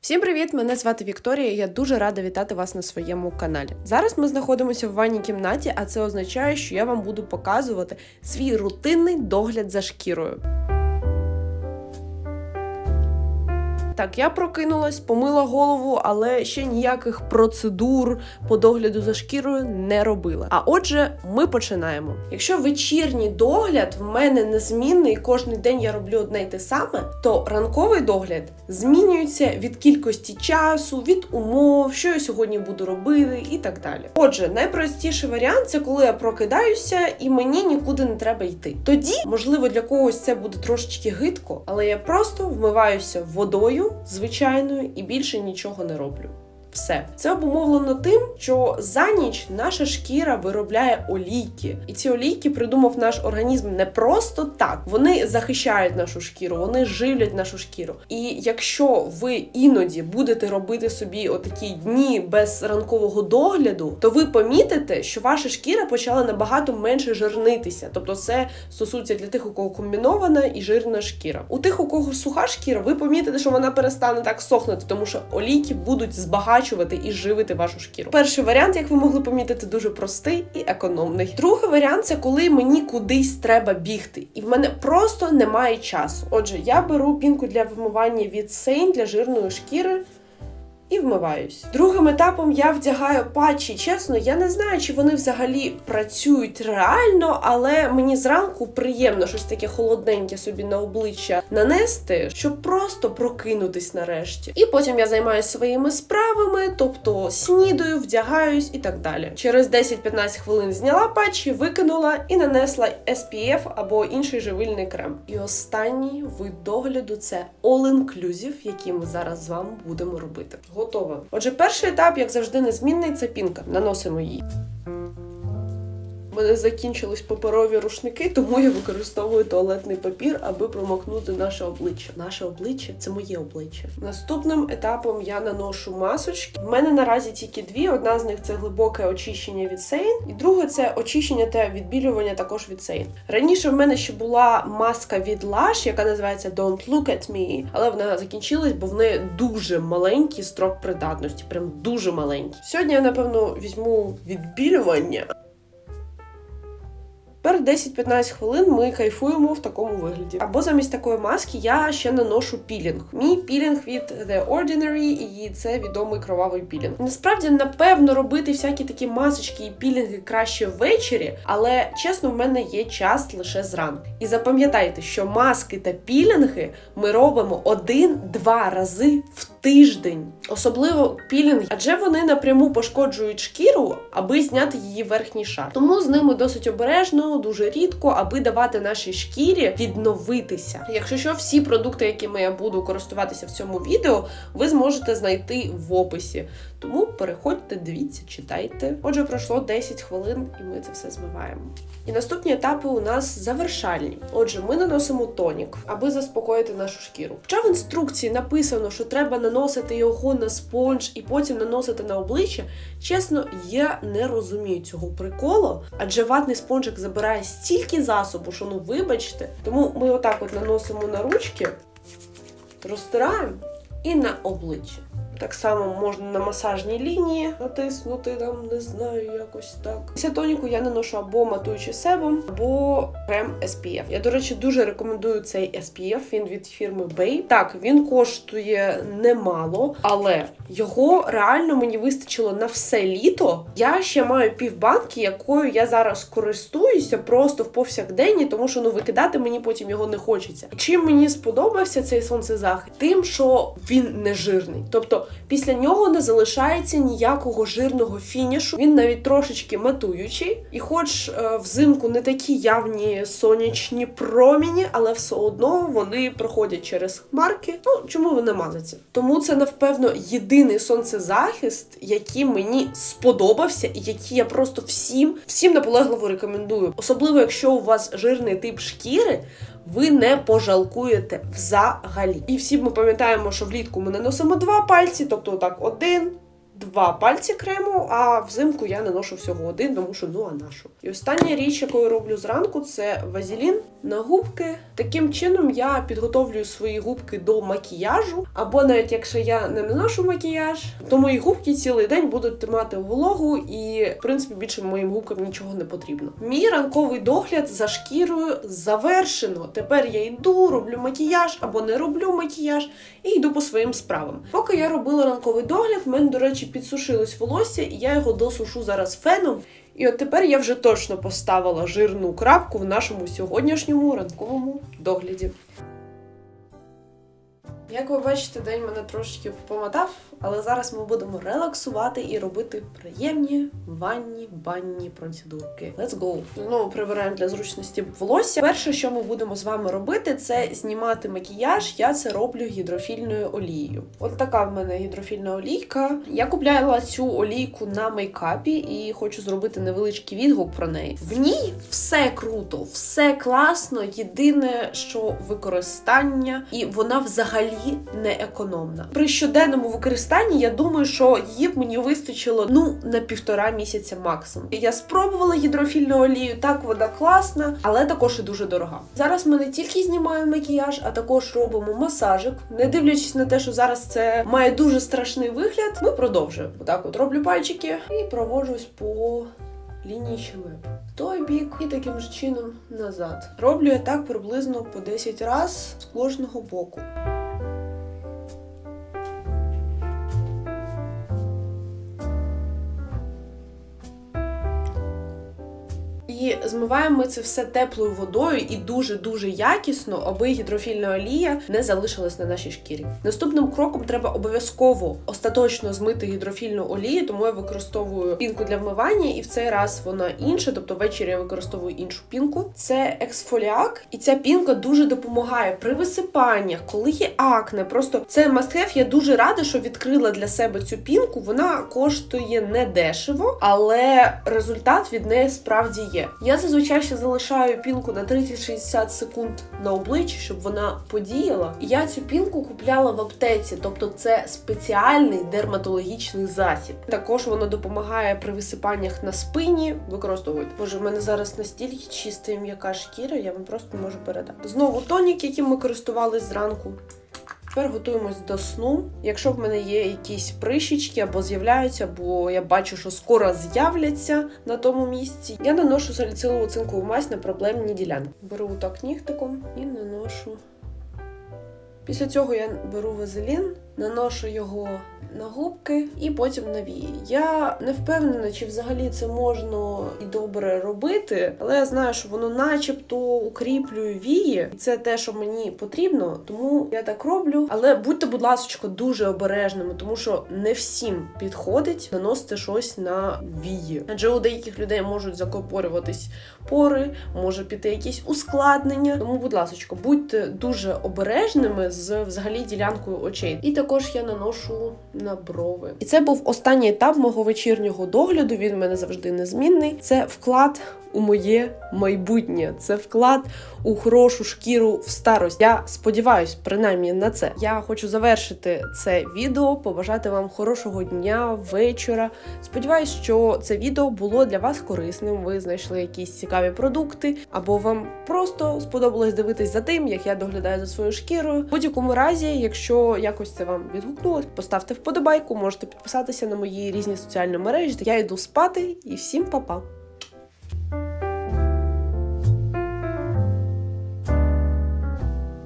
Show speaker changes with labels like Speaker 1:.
Speaker 1: Всім привіт! Мене звати Вікторія. і Я дуже рада вітати вас на своєму каналі. Зараз ми знаходимося в ванній кімнаті, а це означає, що я вам буду показувати свій рутинний догляд за шкірою. Так, я прокинулась, помила голову, але ще ніяких процедур по догляду за шкірою не робила. А отже, ми починаємо. Якщо вечірній догляд в мене незмінний, кожен день я роблю одне й те саме, то ранковий догляд змінюється від кількості часу, від умов, що я сьогодні буду робити і так далі. Отже, найпростіший варіант це коли я прокидаюся і мені нікуди не треба йти. Тоді, можливо, для когось це буде трошечки гидко, але я просто вмиваюся водою звичайною і більше нічого не роблю. Все це обумовлено тим, що за ніч наша шкіра виробляє олійки, і ці олійки придумав наш організм не просто так. Вони захищають нашу шкіру, вони живлять нашу шкіру. І якщо ви іноді будете робити собі отакі дні без ранкового догляду, то ви помітите, що ваша шкіра почала набагато менше жирнитися. Тобто, це стосується для тих, у кого комбінована і жирна шкіра. У тих, у кого суха шкіра, ви помітите, що вона перестане так сохнути, тому що олійки будуть збагачувати і живити вашу шкіру. Перший варіант, як ви могли помітити, дуже простий і економний. Другий варіант це коли мені кудись треба бігти, і в мене просто немає часу. Отже, я беру пінку для вимивання від Сейн для жирної шкіри. І вмиваюсь. Другим етапом я вдягаю патчі. Чесно, я не знаю, чи вони взагалі працюють реально, але мені зранку приємно щось таке холодненьке собі на обличчя нанести, щоб просто прокинутись нарешті. І потім я займаюся своїми справами, тобто снідаю, вдягаюсь і так далі. Через 10-15 хвилин зняла патчі, викинула і нанесла SPF або інший живильний крем. І останній вид догляду це all-inclusive, який ми зараз з вами будемо робити. Готово. Отже, перший етап, як завжди, незмінний це пінка. Наносимо її. У мене закінчились паперові рушники, тому я використовую туалетний папір, аби промокнути наше обличчя. Наше обличчя це моє обличчя. Наступним етапом я наношу масочки. В мене наразі тільки дві. Одна з них це глибоке очищення від сейн, і друге це очищення та відбілювання також від сейн. Раніше в мене ще була маска від Lush, яка називається Don't Look at Me, але вона закінчилась, бо в неї дуже маленький строк придатності, прям дуже маленький. Сьогодні я напевно візьму відбілювання. Тепер 10-15 хвилин ми кайфуємо в такому вигляді. Або замість такої маски я ще наношу пілінг. Мій пілінг від The Ordinary, і це відомий кровавий пілінг. Насправді, напевно, робити всякі такі масочки і пілінги краще ввечері, але чесно, в мене є час лише зранку. І запам'ятайте, що маски та пілінги ми робимо один-два рази в тиждень. Особливо пілінги, адже вони напряму пошкоджують шкіру, аби зняти її верхній шар. Тому з ними досить обережно, дуже рідко, аби давати нашій шкірі відновитися. Якщо що, всі продукти, якими я буду користуватися в цьому відео, ви зможете знайти в описі. Тому переходьте, дивіться, читайте. Отже, пройшло 10 хвилин, і ми це все змиваємо. І наступні етапи у нас завершальні. Отже, ми наносимо тонік, аби заспокоїти нашу шкіру. Хоча в інструкції написано, що треба наносити його на спонж і потім наносити на обличчя. Чесно, я не розумію цього приколу, адже ватний спонжик забирає стільки засобу, що ну вибачте. Тому ми отак от наносимо на ручки, розтираємо і на обличчя. Так само можна на масажній лінії натиснути, там не знаю, якось так. Після тоніку я наношу або матуючий себум, або крем SPF. Я, до речі, дуже рекомендую цей SPF. Він від фірми Bay. Так, він коштує немало, але його реально мені вистачило на все літо. Я ще маю півбанки, якою я зараз користуюся просто в повсякденні, тому що ну викидати мені потім його не хочеться. Чим мені сподобався цей сонцезахист? Тим, що він не жирний. Тобто після нього не залишається ніякого жирного фінішу. Він навіть трошечки матуючий, і хоч е, взимку не такі явні сонячні проміні, але все одно вони проходять через хмарки. Ну чому вони мазаться? Тому це напевно єдиний сонцезахист, який мені сподобався, і який я просто всім всім наполегливо рекомендую. Особливо, якщо у вас жирний тип шкіри. Ви не пожалкуєте взагалі. І всі ми пам'ятаємо, що влітку ми наносимо два пальці, тобто так один, два пальці крему, а взимку я наношу всього один, тому що ну а нашу. І остання річ, яку я роблю зранку, це вазелін на губки. Таким чином я підготовлюю свої губки до макіяжу. Або навіть якщо я не наношу макіяж, то мої губки цілий день будуть тримати вологу, і в принципі більше моїм губкам нічого не потрібно. Мій ранковий догляд за шкірою завершено. Тепер я йду, роблю макіяж або не роблю макіяж і йду по своїм справам. Поки я робила ранковий догляд, в мене, до речі, підсушилось волосся, і я його досушу зараз феном. І от тепер я вже точно поставила жирну крапку в нашому сьогоднішньому ранковому догляді. Як ви бачите, день мене трошечки помотав, але зараз ми будемо релаксувати і робити приємні ванні банні процедурки. Let's go! Знову прибираємо для зручності волосся. Перше, що ми будемо з вами робити, це знімати макіяж. Я це роблю гідрофільною олією. От така в мене гідрофільна олійка. Я купляла цю олійку на мейкапі і хочу зробити невеличкий відгук про неї. В ній все круто, все класно. Єдине, що використання, і вона взагалі не економна. При щоденному використанні я думаю, що її б мені вистачило ну на півтора місяця максимум. Я спробувала гідрофільну олію, так вона класна, але також і дуже дорога. Зараз ми не тільки знімаємо макіяж, а також робимо масажик. Не дивлячись на те, що зараз це має дуже страшний вигляд, ми продовжуємо. Отак, от роблю пальчики і проводжусь по лінії щелеп. Той бік і таким ж чином назад. Роблю я так приблизно по 10 разів з кожного боку. І змиваємо ми це все теплою водою і дуже-дуже якісно, аби гідрофільна олія не залишилась на нашій шкірі. Наступним кроком треба обов'язково остаточно змити гідрофільну олію, тому я використовую пінку для вмивання, і в цей раз вона інша, тобто ввечері я використовую іншу пінку. Це ексфоліак, і ця пінка дуже допомагає при висипаннях, коли є акне. Просто це have. Я дуже рада, що відкрила для себе цю пінку. Вона коштує не дешево, але результат від неї справді є. Я зазвичай ще залишаю пінку на 30-60 секунд на обличчі, щоб вона подіяла. Я цю пінку купляла в аптеці, тобто це спеціальний дерматологічний засіб. Також воно допомагає при висипаннях на спині. Використовуйте. Боже, в мене зараз настільки чиста і м'яка шкіра, я вам просто не можу передати. Знову тонік, яким ми користувались зранку. Тепер готуємось до сну. Якщо в мене є якісь прищічки або з'являються, бо я бачу, що скоро з'являться на тому місці, я наношу саліцилову цинкову мазь на проблемні ділянки. Беру так нігтиком і наношу. Після цього я беру вазелін, наношу його на губки і потім на вії. Я не впевнена, чи взагалі це можна і добре робити, але я знаю, що воно начебто укріплює вії, і це те, що мені потрібно, тому я так роблю. Але будьте, будь ласка, дуже обережними, тому що не всім підходить наносити щось на вії. Адже у деяких людей можуть закопорюватись пори, може піти якісь ускладнення. Тому, будь ласка, будьте дуже обережними з взагалі ділянкою очей. І також я наношу на брови. І це був останній етап мого вечірнього догляду. Він в мене завжди незмінний. Це вклад у моє майбутнє. Це вклад у хорошу шкіру в старость. Я сподіваюсь, принаймні на це. Я хочу завершити це відео, побажати вам хорошого дня, вечора. Сподіваюсь, що це відео було для вас корисним. Ви знайшли якісь цікаві продукти, або вам просто сподобалось дивитись за тим, як я доглядаю за своєю шкірою. В будь-якому разі, якщо якось це вам відгукнулось, поставте вподобайку, можете підписатися на мої різні соціальні мережі. Я йду спати і всім па-па!